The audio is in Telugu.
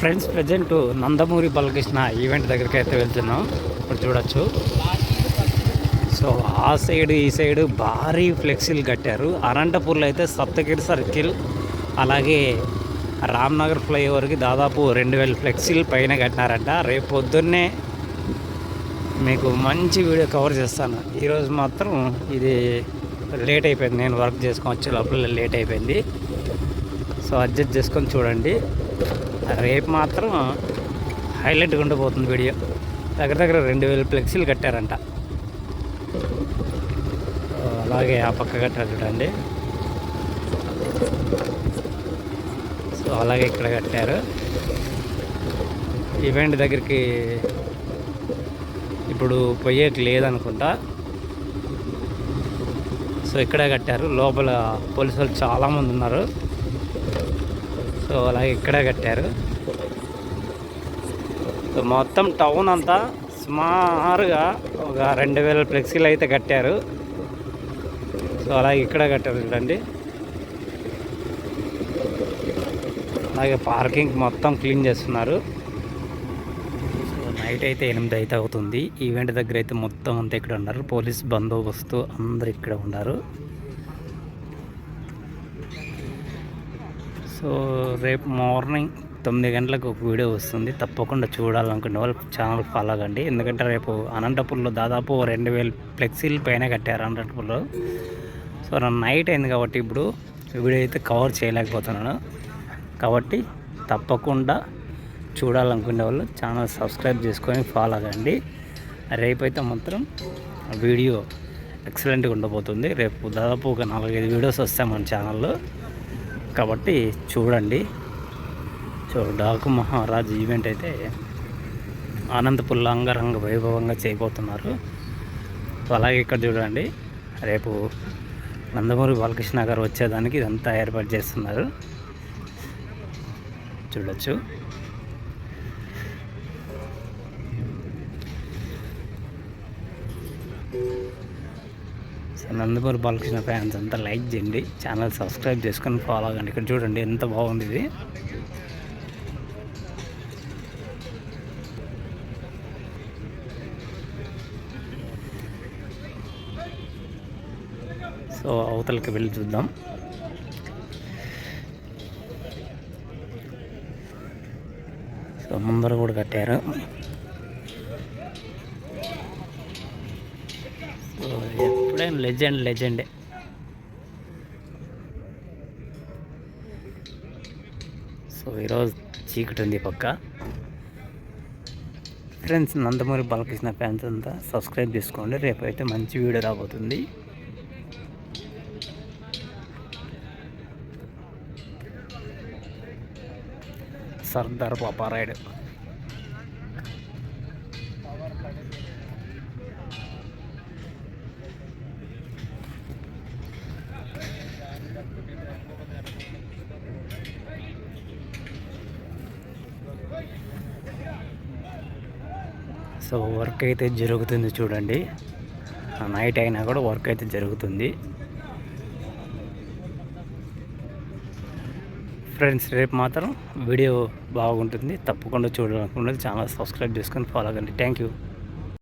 Friends present Nandamuri Balakrishna event దగ్గరికి అయితే వెళ్తున్నాం. ఇప్పుడు చూడొచ్చు. సో ఆ సైడ్ ఈ సైడ్ భారీ ఫ్లెక్సీలు కట్టారు. అనంతపూర్లో అయితే సప్తగిరి సర్కిల్ అలాగే రామ్నగర్ ఫ్లైఓవర్కి దాదాపు రెండు వేల ఫ్లెక్సీలు పైన కట్టినారంట. రేపు పొద్దున్నే మీకు మంచి వీడియో కవర్ చేస్తాను. ఈరోజు మాత్రం ఇది లేట్ అయిపోయింది. నేను వర్క్ చేసుకొని వచ్చే లోపల లేట్ అయిపోయింది. సో అడ్జస్ట్ చేసుకొని చూడండి. రేపు మాత్రం హైలైట్గా ఉండిపోతుంది వీడియో. దగ్గర దగ్గర రెండు వేల ఫ్లెక్సీలు కట్టారంట. అలాగే ఆ పక్క కట్టారు చూడండి. సో అలాగే ఇక్కడ కట్టారు. ఈవెంట్ దగ్గరికి ఇప్పుడు పోయేకి లేదనుకుంటా. సో ఇక్కడే కట్టారు. లోపల పోలీసు వాళ్ళు చాలామంది ఉన్నారు. సో అలాగే ఇక్కడే కట్టారు. సో మొత్తం టౌన్ అంతా సుమారుగా ఒక రెండు వేల ఫ్లెక్సీలు అయితే కట్టారు. సో అలాగే ఇక్కడ కట్టారు చూడండి. అలాగే పార్కింగ్ మొత్తం క్లీన్ చేస్తున్నారు. నైట్ అయితే ఎనిమిది అయితే అవుతుంది. ఈవెంట్ దగ్గర అయితే మొత్తం అంతా ఇక్కడ ఉన్నారు. పోలీస్ బందోబస్తు అందరు ఇక్కడ ఉన్నారు. సో రేపు మార్నింగ్ తొమ్మిది గంటలకు ఒక వీడియో వస్తుంది. తప్పకుండా చూడాలనుకునే వాళ్ళు ఛానల్ ఫాలో అవ్వండి. ఎందుకంటే రేపు అనంతపూర్లో దాదాపు రెండు వేలు ఫ్లెక్సీలు పైన కట్టారు అనంతపూర్లో. సో నా నైట్ అయింది కాబట్టి ఇప్పుడు వీడియో అయితే కవర్ చేయలేకపోతున్నాను. కాబట్టి తప్పకుండా చూడాలనుకునే వాళ్ళు ఛానల్ సబ్స్క్రైబ్ చేసుకొని ఫాలో అవ్వండి. రేపైతే మాత్రం వీడియో ఎక్సలెంట్గా ఉండబోతుంది. రేపు దాదాపు ఒక నాలుగైదు వీడియోస్ వస్తాయి మన ఛానల్లో. కాబట్టి చూడండి. సో డాకు మహారాజ్ ఈవెంట్ అయితే అనంతపుల్ల అంగరంగ వైభవంగా చేయబోతున్నారు. అలాగే ఇక్కడ చూడండి. రేపు నందమూరి బాలకృష్ణ గారు వచ్చేదానికి ఇదంతా ఏర్పాటు చేస్తున్నారు. చూడొచ్చు. సో నందమూరి బాలకృష్ణ ఫ్యాన్స్ అంతా లైక్ చేయండి. ఛానల్ సబ్స్క్రైబ్ చేసుకొని ఫాలో అవ్వండి ఇక్కడ చూడండి ఎంత బాగుంది ఇది. సో అవతలకి వెళ్ళి చూద్దాం. సో ముందర కూడా కట్టారు. సో ఎప్పుడైనా లెజెండ్ లెజెండే. సో ఈరోజు చీకటి ఉంది పక్క. ఫ్రెండ్స్ నందమూరి బాలకృష్ణ ఫ్యాన్స్ అంతా సబ్స్క్రైబ్ చేసుకోండి. రేపు అయితే మంచి వీడియో రాబోతుంది. సర్దార్ పాపారాయుడు. సో వర్క్ అయితే జరుగుతుంది చూడండి. నైట్ అయినా కూడా వర్క్ అయితే జరుగుతుంది. ఫ్రెండ్స్ రేపు మాత్రం వీడియో బాగుంటుంది. తప్పకుండా చూడాలనుకున్నది ఛానల్ సబ్స్క్రైబ్ చేసుకొని ఫాలో అవ్వండి. Thank you.